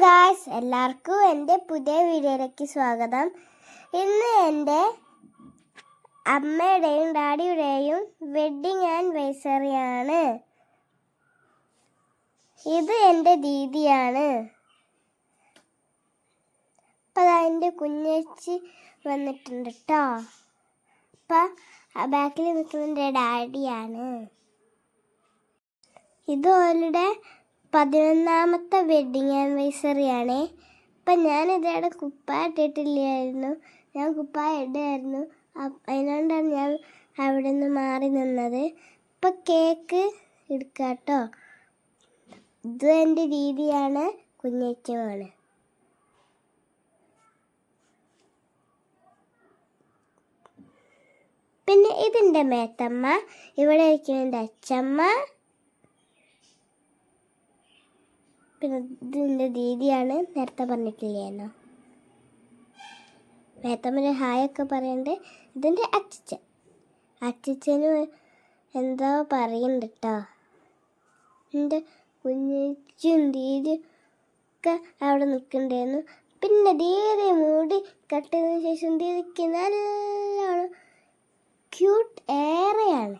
Guys എല്ലാവർക്കും എന്റെ പുതിയ വീഡിയോയിലേക്ക് സ്വാഗതം. ഇന്ന് എന്റെ അമ്മയുടെയും ഡാഡിയുടെയും വെഡ്ഡിങ് ആണ്. ഇത് എന്റെ ദീദിയാണ്. അപ്പം എന്റെ കുഞ്ഞേച്ചി വന്നിട്ടുണ്ട് കേട്ടോ അപ്പം ബാക്കിൽ നിൽക്കുന്ന ഡാഡിയാണ്. ഇത് ഓളുടെ പതിനൊന്നാമത്തെ വെഡിങ് ആനിവേഴ്സറി ആണ്. അപ്പം ഞാനിതേടെ കുപ്പായിട്ടിട്ടില്ലായിരുന്നു ഞാൻ കുപ്പായ ഇടായിരുന്നു. അതിനോണ്ടാണ് ഞാൻ അവിടെ നിന്ന് മാറി നിന്നത്. ഇപ്പം കേക്ക് എടുക്കുക കേട്ടോ ഇത് എന്റെ രീതിയാണ്. കുഞ്ഞേച്ചമാണ് പിന്നെ ഇതിന്റെ മേത്തമ്മ. ഇവിടെ ഇരിക്കുന്ന എന്റെ അച്ചമ്മ. പിന്നെ ദീദിയാണ് നേരത്തെ പറഞ്ഞിട്ടില്ലേനോ മേത്തമ്മന് ഹായ് ഒക്കെ പറയണ്ട്? ഇതിന്റെ അച്ചിച്ച അച്ചിച്ചന് എന്താ പറയുന്നുണ്ട് കേട്ടോ എന്റെ കുഞ്ഞും ദീദിയും ഒക്കെ അവിടെ നിൽക്കണ്ടായിരുന്നു പിന്നെ ദീദി മൂടി കട്ടതിന് ശേഷം ദീദിക്ക് നല്ലോണം ക്യൂട്ട് ഏറെയാണ്.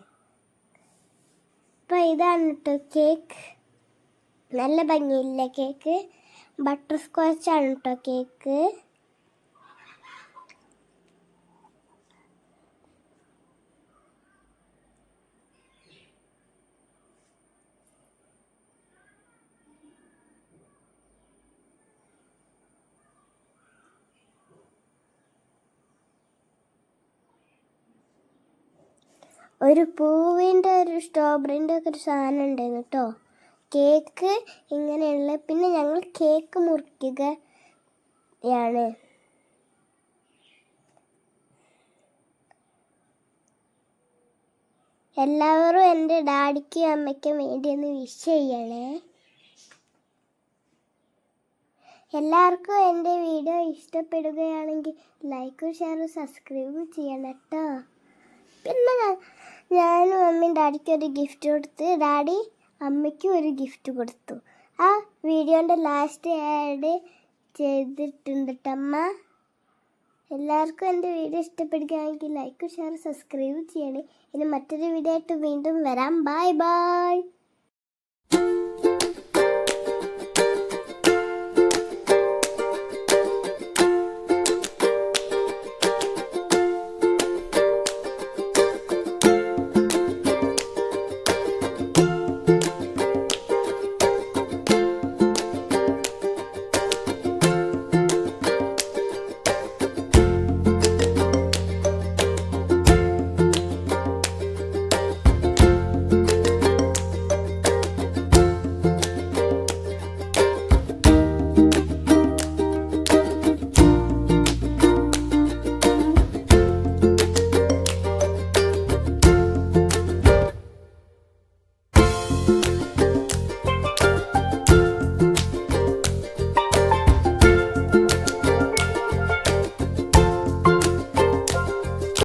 അപ്പം ഇതാണ് കേട്ടോ കേക്ക് നല്ല ഭംഗിയില്ല കേക്ക്. ബട്ടർ സ്കോച്ചാണ് കേട്ടോ കേക്ക്. ഒരു പൂവിന്റെ ഒരു സ്ട്രോബെറിന്റെ ഒക്കെ ഒരു സാധനം ഉണ്ടായിരുന്നു കേട്ടോ കേക്ക് ഇങ്ങനെയുള്ള പിന്നെ ഞങ്ങൾ കേക്ക് മുറിക്കുകയാണ്. എല്ലാവരും എന്റെ ഡാഡിക്കും അമ്മയ്ക്കും വേണ്ടി ഒന്ന് വിഷ് ചെയ്യണേ. എല്ലാവർക്കും എന്റെ വീഡിയോ ഇഷ്ടപ്പെടുകയാണെങ്കിൽ ലൈക്കും ഷെയറും സബ്സ്ക്രൈബും ചെയ്യണം കേട്ടോ. പിന്നെ ഞാനും അമ്മയും ഡാഡിക്ക് ഒരു ഗിഫ്റ്റ് കൊടുത്ത് ഡാഡി അമ്മയ്ക്കും ഒരു ഗിഫ്റ്റ് കൊടുത്തു. ആ വീഡിയോന്റെ ലാസ്റ്റ് ആഡ് ചെയ്തിട്ടുണ്ട് ട്ടോ അമ്മ എല്ലാവർക്കും എന്റെ വീഡിയോ ഇഷ്ടപ്പെടുകയാണെങ്കിൽ ലൈക്ക് ഷെയർ സബ്സ്ക്രൈബ് ചെയ്യണേ. ഇനി മറ്റൊരു വീഡിയോ ആയിട്ട് വീണ്ടും വരാം. Bye bye